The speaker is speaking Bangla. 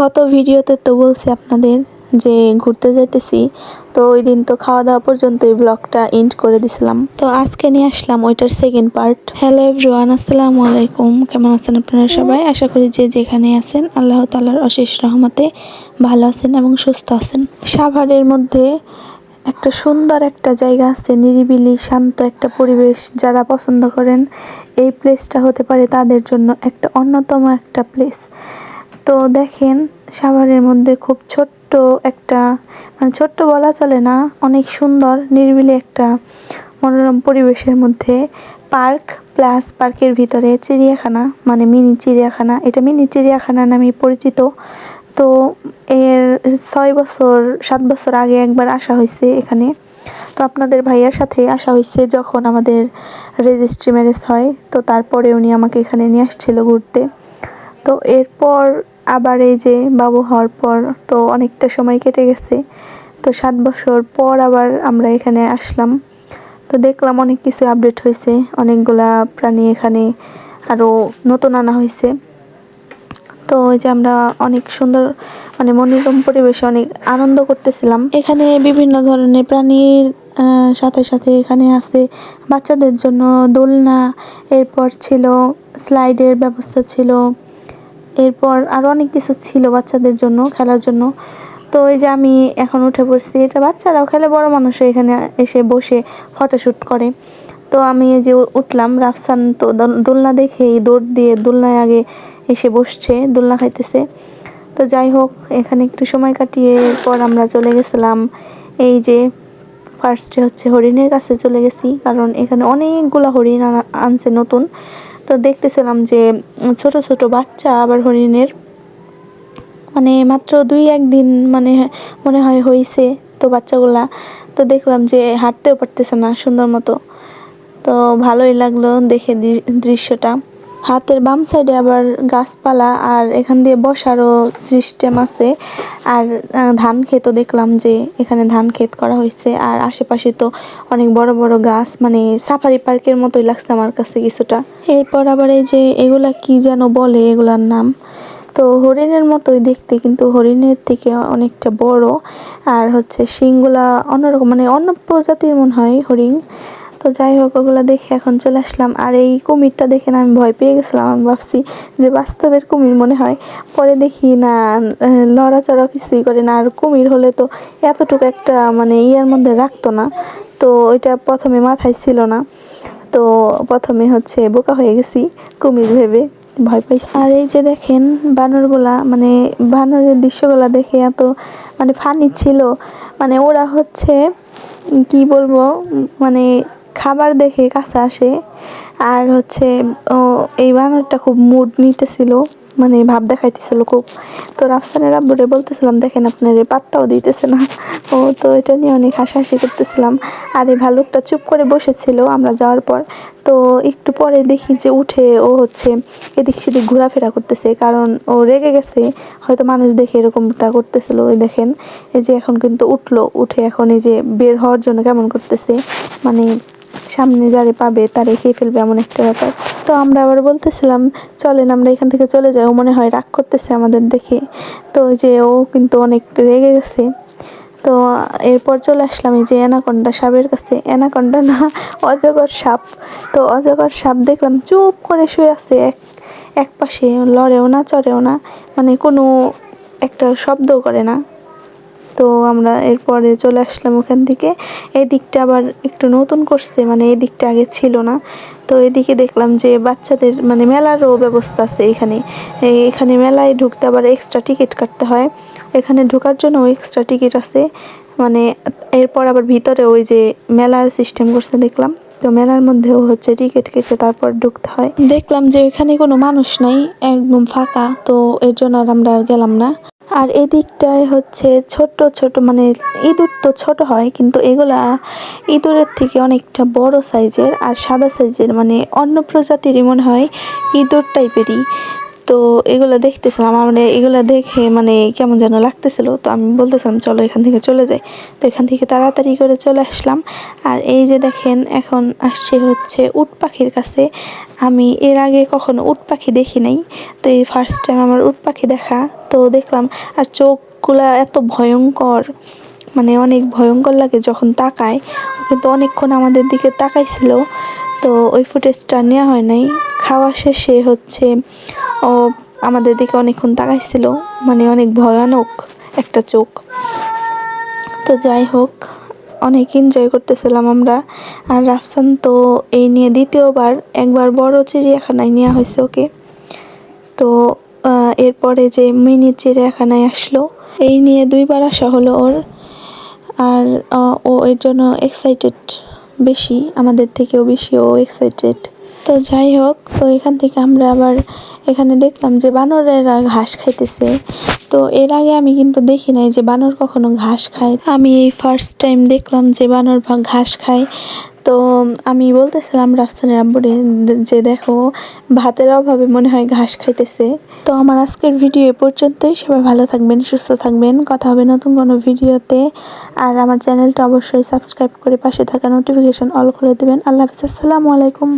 গত ভিডিওতে তো বলছি আপনাদের যে ঘুরতে যাইতেছি, তো ওই দিন তো খাওয়া দাওয়া পর্যন্ত এই ব্লগটা এন্ড করে দিছিলাম। তো আজকে নিয়ে আসলাম ওইটার সেকেন্ড পার্ট হ্যালো এভরিওয়ান আসসালামু আলাইকুম। কেমন আছেন আপনারা সবাই? আশা করি যে যেখানে আছেন, আল্লাহ তালার অশেষ রহমতে ভালো আছেন এবং সুস্থ আছেন। সাভারের মধ্যে একটা সুন্দর একটা জায়গা আছে, নিরিবিলি, শান্ত একটা পরিবেশ। যারা পছন্দ করেন, এই প্লেসটা হতে পারে তাদের জন্য একটা অন্যতম একটা প্লেস তো দেখেন, সাভারের মধ্যে খুব ছোট্ট একটা মানে ছোট্ট বলা চলে না, অনেক সুন্দর, নিরিবিলি একটা মনোরম পরিবেশের মধ্যে পার্ক, প্লাস পার্কের ভিতরে চিড়িয়াখানা মানে মিনি চিড়িয়াখানা। এটা মিনি চিড়িয়াখানা নামে পরিচিত। তো এর ছয় বছর, সাত বছর আগে একবার আসা হয়েছে এখানে। তো আপনাদের ভাইয়ার সাথে আসা হয়েছে যখন আমাদের রেজিস্ট্রি ম্যারেজ হয়, তো তারপরে উনি আমাকে এখানে নিয়ে আসছিল ঘুরতে। তো এরপর আবার এই যে বাবু হওয়ার পর তো অনেকটা সময় কেটে গেছে। তো সাত বছর পর আবার আমরা এখানে আসলাম। তো দেখলাম অনেক কিছু আপডেট হয়েছে। অনেকগুলা প্রাণী এখানে আরও নতুন আনা হয়েছে। তো ওই যে আমরা অনেক সুন্দর মানে মনোরম পরিবেশে অনেক আনন্দ করতেছিলাম। এখানে বিভিন্ন ধরনের প্রাণীর সাথে সাথে এখানে আছে বাচ্চাদের জন্য দোলনা। এরপর ছিল স্লাইডের ব্যবস্থা ছিল। এরপর আরও অনেক কিছু ছিল বাচ্চাদের জন্য, খেলার জন্য। তো ওই যে আমি এখন উঠে পড়ছি, এটা বাচ্চারাও খেলে, বড় মানুষও এখানে এসে বসে ফটোশ্যুট করে। তো আমি এই যে উঠলাম, রাফসান তো দোল- দোলনা দেখেই দৌড় দিয়ে দোলনায় আগে এসে বসছে, দোলনা খাইতেছে। তো যাই হোক, এখানে একটু সময় কাটিয়ে পর আমরা চলে গেছিলাম। এই যে ফার্স্টে হচ্ছে হরিণের কাছে চলে গেছি, কারণ এখানে অনেকগুলো হরিণ আনা- আনছে নতুন। তো দেখতেছিলাম যে ছোট ছোট বাচ্চা আবার হরিণের মানে মাত্র দুই একদিন মানে মনে হয় হয়েছে তো বাচ্চাগুলা। তো দেখলাম যে হাঁটতেও পারতেছে না সুন্দর মতো। তো ভালোই লাগল দেখে দৃশ্যটা। হাতের বাম সাইডে আবার গাছপালা আর এখান দিয়ে বসারও সিস্টেম আছে। আর ধান ক্ষেতও দেখলাম যে এখানে ধান ক্ষেত করা হয়েছে। আর আশেপাশে তো অনেক বড় বড় গাছ মানে সাফারি পার্কের মতোই লাগছে আমার কাছে কিছুটা। এরপর আবার এই যে এগুলা কি যেন বলে এগুলার নাম? তো হরিণের মতোই দেখতে, কিন্তু হরিণের থেকে অনেকটা বড়। আর হচ্ছে শিংগুলা অন্যরকম মানে অন্য প্রজাতির মনে হয় হরিণ। তো যাই হোক, ওগুলো দেখে এখন চলে আসলাম। আর এই কুমিরটা দেখে না আমি ভয় পেয়ে গেছিলাম। আমি ভাবছি যে বাস্তবের কুমির মনে হয়। পরে দেখি না লড়াচড়া কিছুই করে না। আর কুমির হলে তো এতটুকু একটা মানে ইয়ার মধ্যে রাখতো না। তো ওইটা প্রথমে মাথায় ছিল না। তো প্রথমে হচ্ছে বোকা হয়ে গেছি কুমির ভেবে। ভয় পাইছি। আর এই যে দেখেন, বানরগুলা মানে বানরের দৃশ্যগুলা দেখে এত মানে ফানি ছিল। মানে ওরা হচ্ছে, কি বলব মানে খাবার দেখে কাছে আসে। আর হচ্ছে, ও, এই বানরটা খুব মুড নিতেছিল মানে ভাব দেখাইতেছিল খুব। তো রাফসানের আব্বুরে বলতেছিলাম, দেখেন আপনার পাত্তাও দিতেছে না। ও, তো এটা নিয়ে অনেক হাসাহাসি করতেছিলাম। আর এই ভালুকটা চুপ করে বসেছিল আমরা যাওয়ার পর। তো একটু পরে দেখি যে উঠে ও হচ্ছে এদিক সেদিক ঘোরাফেরা করতেছে। কারণ ও রেগে গেছে, হয়তো মানুষ দেখে এরকমটা করতেছিল ওই দেখেন। এই যে এখন কিন্তু উঠল, উঠে এখন এই যে বের হওয়ার জন্য কেমন করতেছে। মানে সামনে যারে পাবে তারে খেয়ে ফেলবে এমন একটা ব্যাপার। তো আমরা আবার বলতেছিলাম, চলেন আমরা এখান থেকে চলে যাই। ও মনে হয় রাগ করতেছে আমাদের দেখে। তো যে ও কিন্তু অনেক রেগে গেছে। তো এরপর চলে আসলাম এই যে অ্যানাকন্ডা সাপের কাছে। অ্যানাকন্ডা না, অজগর সাপ। তো অজগর সাপ দেখলাম চুপ করে শুয়ে আছে। এক এক পাশে লড়েও না, চড়েও না। মানে কোনো একটা শব্দও করে না। তো আমরা এরপরে চলে আসলাম ওখান থেকে। এই দিকটা আবার একটু নতুন করছে মানে এই দিকটা আগে ছিল না। তো এদিকে দেখলাম যে বাচ্চাদের মানে মেলারও ব্যবস্থা আছে এখানে। এখানে মেলায় ঢুকতে আবার এক্সট্রা টিকিট কাটতে হয়। এখানে ঢোকার জন্য এক্সট্রা টিকিট আছে। মানে এরপর আবার ভিতরে ওই যে মেলার সিস্টেম করছে দেখলাম। তো মেলার মধ্যেও হচ্ছে টিকিট কেটে তারপর ঢুকতে হয়। দেখলাম যে এখানে কোনো মানুষ নাই, একদম ফাঁকা। তো এর জন্য আর আমরা আর গেলাম না। আর এদিকটায় হচ্ছে ছোট ছোট মানে ইঁদুর তো ছোট হয়, কিন্তু এগুলা ইঁদুরের থেকে অনেকটা বড় সাইজের আর সাদা সাইজের মানে অন্য প্রজাতিরই মনে হয় ইঁদুর টাইপেরই তো এগুলো দেখতেছিলাম মানে এগুলো দেখে মানে কেমন যেন লাগতেছিল। তো আমি বলতেছিলাম, চলো এখান থেকে চলে যাই। তো এখান থেকে তাড়াতাড়ি করে চলে আসলাম। আর এই যে দেখেন, এখন আসছে হচ্ছে উট পাখির কাছে। আমি এর আগে কখনো উট পাখি দেখি নাই। তো এই ফার্স্ট টাইম আমার উট পাখি দেখা, তো দেখলাম, আর চোখগুলা এত ভয়ঙ্কর মানে অনেক ভয়ঙ্কর লাগে যখন তাকায়। কিন্তু অনেকক্ষণ আমাদের দিকে তাকাইছিল। তো ওই ফুটেজটা নেওয়া হয় নাই। খাওয়া শেষে হচ্ছে, ও আমাদের দিকে অনেকক্ষণ তাকাইছিল মানে অনেক ভয়ানক একটা চোখ। তো যাই হোক, অনেক এনজয় করতেছিলাম আমরা। আর রাফসান তো এই নিয়ে দ্বিতীয়বার একবার বড় চিড়িয়াখানায় নেওয়া হয়েছে ওকে। তো এরপরে যে মিনি চিড়িয়াখানায় আসলো, এই নিয়ে দুইবার আসা হলো ওর। আর ও এর জন্য এক্সাইটেড বেশি, আমাদের থেকেও বেশি ও এক্সাইটেড তো যাই হোক, তো এখান থেকে আমরা আবার এখানে দেখলাম যে বানরেরা ঘাস খাইতেছে। তো এর আগে আমি কিন্তু দেখি নাই যে বানর কখনো ঘাস খায়। আমি এই ফার্স্ট টাইম দেখলাম যে বানর ঘাস খায়। তো আমি বলতেছিলাম রাফসানের আব্বুরে যে দেখো, ভাতের অভাবে মনে হয় ঘাস খাইতেছে। তো আমার আজকের ভিডিও এ পর্যন্তই। সবাই ভালো থাকবেন, সুস্থ থাকবেন। কথা হবে নতুন কোনো ভিডিওতে। আর আমার চ্যানেলটা অবশ্যই সাবস্ক্রাইব করে পাশে থাকা নোটিফিকেশান অল করে দেবেন। আল্লাহ হাফিজ। আসসালামু আলাইকুম।